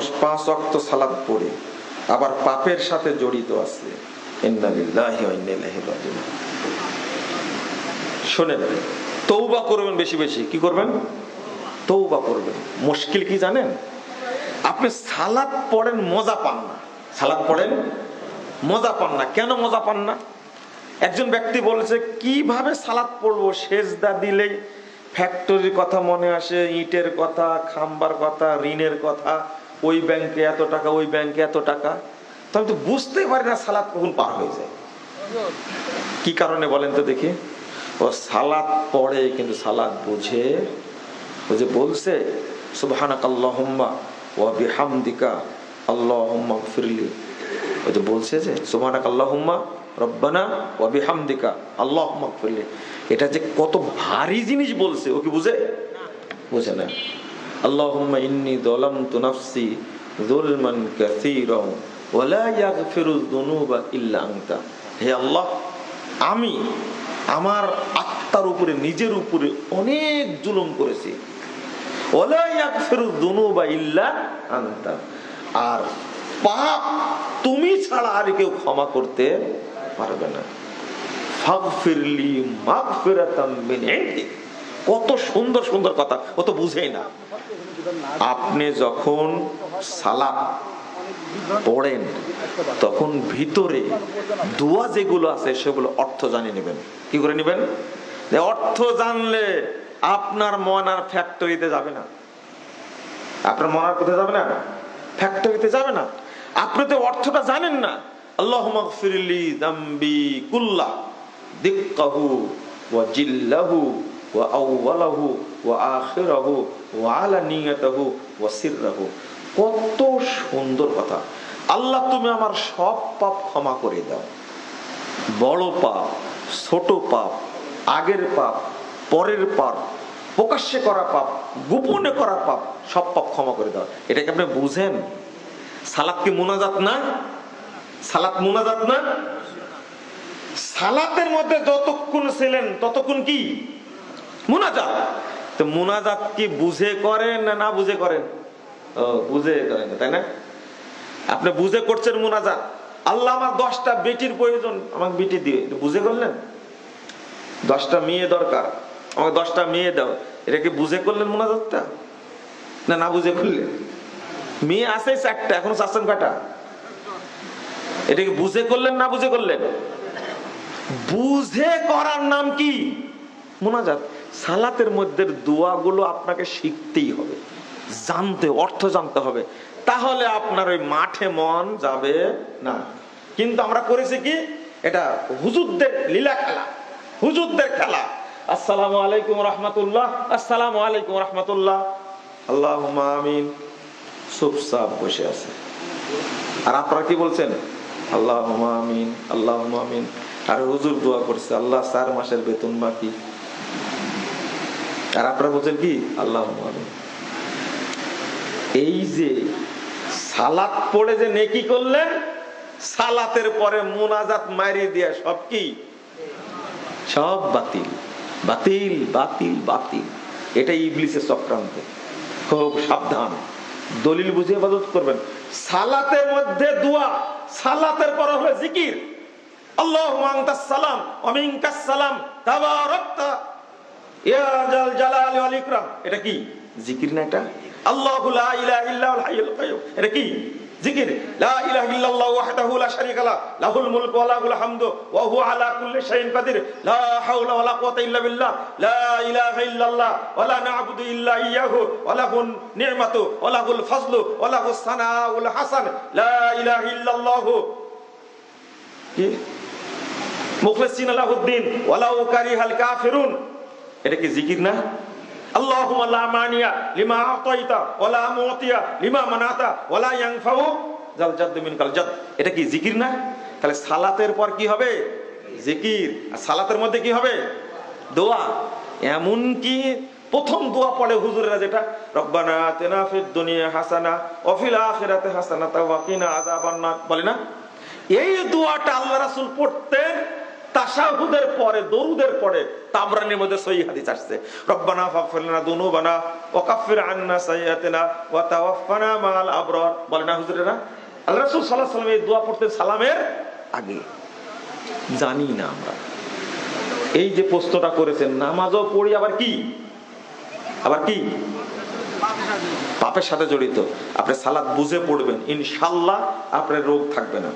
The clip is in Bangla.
মানুষ পাঁচ অক্ত সালাদ পড়ে, আবার পাপের সাথে জড়িত আছে। শোনেন তৌবা করবেন বেশি বেশি, কি করবেন? তৌবা করবেন। মুশকিল কি জানেন? আপনি সালাদ পড়েন, মজা পান না। সালাদ পড়েন, মজা পান না। কেন মজা পান না? একজন ব্যক্তি বলেছে, কীভাবে সালাদ পড়ব? সেজদা দিলেই ফ্যাক্টরির কথা মনে আসে, ইটের কথা, খাম্বার কথা, ঋণের কথা। ওই ব্যাংকে এত টাকা, ওই ব্যাংকে এত টাকা। তো আমি তো বুঝতেই পারি না সালাদ কখন পার হয়ে যায়। কি কারণে বলেন তো দেখি? ও সালাদ পড়ে, কিন্তু সালাদ বুঝে। ও যে বলছে সুবহানাক আল্লাহুম্মা ওয়া বিহামদিকা আল্লাহুম্মা ফিরলি ও যে বলছে যে সুবহানাক আল্লাহুম্মা রব্বানা ওয়া বিহামদিকা আল্লাহুম্মা ফিরলি এটা যে কত ভারী জিনিস বলছে, ও কি বুঝে? বুঝে না। ইন্নী যালামতু নাফসি যুলমান কাসীরা ওয়া লা ইয়াগফিরু যুনুবা ইল্লা আনতা। হে আল্লাহ, আমি আমার আত্মার উপরে, নিজের উপরে অনেক জুলুম করেছি। আর পাপ তুমি ছাড়া আর কেউ ক্ষমা করতে পারবে না। কত সুন্দর সুন্দর কথা, ও তো বুঝেই না। আপনি যখন সালাত পড়েন, তখন ভিতরে দোয়া যেগুলো আছে, সেগুলো অর্থ জানিয়ে নেবেন। কি করে নেবেন? অর্থ জানলে আপনার মন আর ফ্যাক্টরিতে যাবে না। আপনার মন আর কোথায় যাবে না? ফ্যাক্টরিতে যাবে না। আপনি তো অর্থটা জানেন না। আল্লাহ দাম্বি কুল্লা জিল্লাহু ওয়া আলানিয়াতাহু ওয়া সিররাহু। কত সুন্দর কথা। আল্লাহ, তুমি আমার সব পাপ ক্ষমা করে দাও। বড় পাপ, ছোট পাপ, আগের পাপ, পরের পাপ, প্রকাশ্যে করা পাপ, গোপনে করা পাপ, সব পাপ ক্ষমা করে দাও। এটাকে আপনি বুঝেন? সালাত কি মোনাজাত না? সালাত মোনাজাত না? সালাতের মধ্যে যতক্ষণ ছিলেন, ততক্ষণ কি? মোনাজাত। তো মোনাজাত কি বুঝে করেন না না বুঝে করেন? ও, বুঝে করেন তাই না? আপনি বুঝে করছেন মোনাজাত। আল্লাহ আমার দশটা বেটির প্রয়োজন, আমাকে বেটি দিয়ে বুঝে করলেন? দশটা মেয়ে দরকার, আমাকে দশটা মেয়ে দাও। এটা কি বুঝে করলেন মোনাজাতটা? না না বুঝে করলেন? মেয়ে আছে চারটা, এখন চাচ্ছেন কয়টা? এটা কি বুঝে করলেন না বুঝে করলেন? বুঝে করার নাম কি? মোনাজাত। সালাতের মধ্যে দোয়াগুলো আপনাকে শিখতেই হবে, জানতে, অর্থ জানতে হবে। তাহলে আপনার ওই মাঠে মন যাবে না। কিন্তু আমরা করেছি কি? এটা হুজুরদের লীলা খেলা, হুজুরদের খেলা। আসসালামু আলাইকুম রহমতুল্লাহ, আসসালামু আলাইকুম রহমতুল্লাহ। আল্লাহ আমিন। চুপচাপ বসে আছে। আর আপনারা কি বলছেন? আল্লাহ আমিন আল্লাহ আমিন। আর হুজুর দোয়া করছে, আল্লাহ চার মাসের বেতন বাকি। আর আপনারা বলছেন কি? আল্লাহ এই যে সালাত পড়ে যে নেকি করলেন, সালাতের পরে মোনাজাত মারি দিয়া সব কি? সব বাতিল। বাতিল বাতিল বাতিল। এটা ইবলিসের চক্রান্ত। খুব সাবধান। দলিল বুঝে ইবাদত করবেন। সালাতের মধ্যে দোয়া, সালাতের পর হলো জিকির। আল্লাহু সালাম, ওয়া সালাম, তাবারাকতা। এটা কি? জিকির না এটা? এটা কি? জিকির। লা ইলাহা ইল্লাল্লাহু ওয়াহদাহু লা শারীকা লা লাহুল মুলকু ওয়া লাহুল হামদু ওয়া হুয়া আলা কুল্লি শাইইন কাদির। লা হাওলা ওয়া লা কুওয়াতা ইল্লা বিল্লাহ। লা ইলাহা ইল্লাল্লাহ ওয়া লা না'বুদু ইল্লা ইয়্যাহু ওয়া লাহুন নি'মাতু ওয়া লাহুল ফাজলু ওয়া লাহুস সানাউল হাসান। লা ইলাহা ইল্লাল্লাহু। কি? মুখলিসিন লাহুদ্দিন ওয়া লাউ কারিহাল কাফিরুন। এটা কি জিকির না? আল্লাহুম্মা লা মানিয়া লিমা আতাইতা ওয়ালা মুতিয়া লিমা মানাতা ওয়ালা ইয়ানফাউ জাল জাদ মিনকাল জাদ। এটা কি জিকির না? তাহলে সালাতের পর কি হবে? জিকির। আর সালাতের মধ্যে কি হবে? দোয়া। প্রথম দোয়া পড়ে হুজুরেরা যেটা? দুনিয়া হাসানা আযাবান্নার। বলে না? এই দোয়াটা আল্লাহ রাসূল পড়তেন তাশাহুদের পরে, দরুদের পরে মধ্যে সহি হাদিস আসছে। রব্বানা ফাগফির লানা দুনুবানা ওয়া কাফির আন্না সাইয়্যাতিনা ওয়া তাওয়াফফানা মাআল আবরার। না হুজুরেরা? রাসূল সাল্লাল্লাহু এই দোয়া সালামের আগে। জানি না আমরা। এই যে প্রশ্নটা করেছেন, নামাজও পড়ি আবার কি? আবার কি? পাপের সাথে জড়িত। আপনি সালাদ বুঝে পড়বেন। ইনশাল্লাহ আপনার রোগ থাকবে না।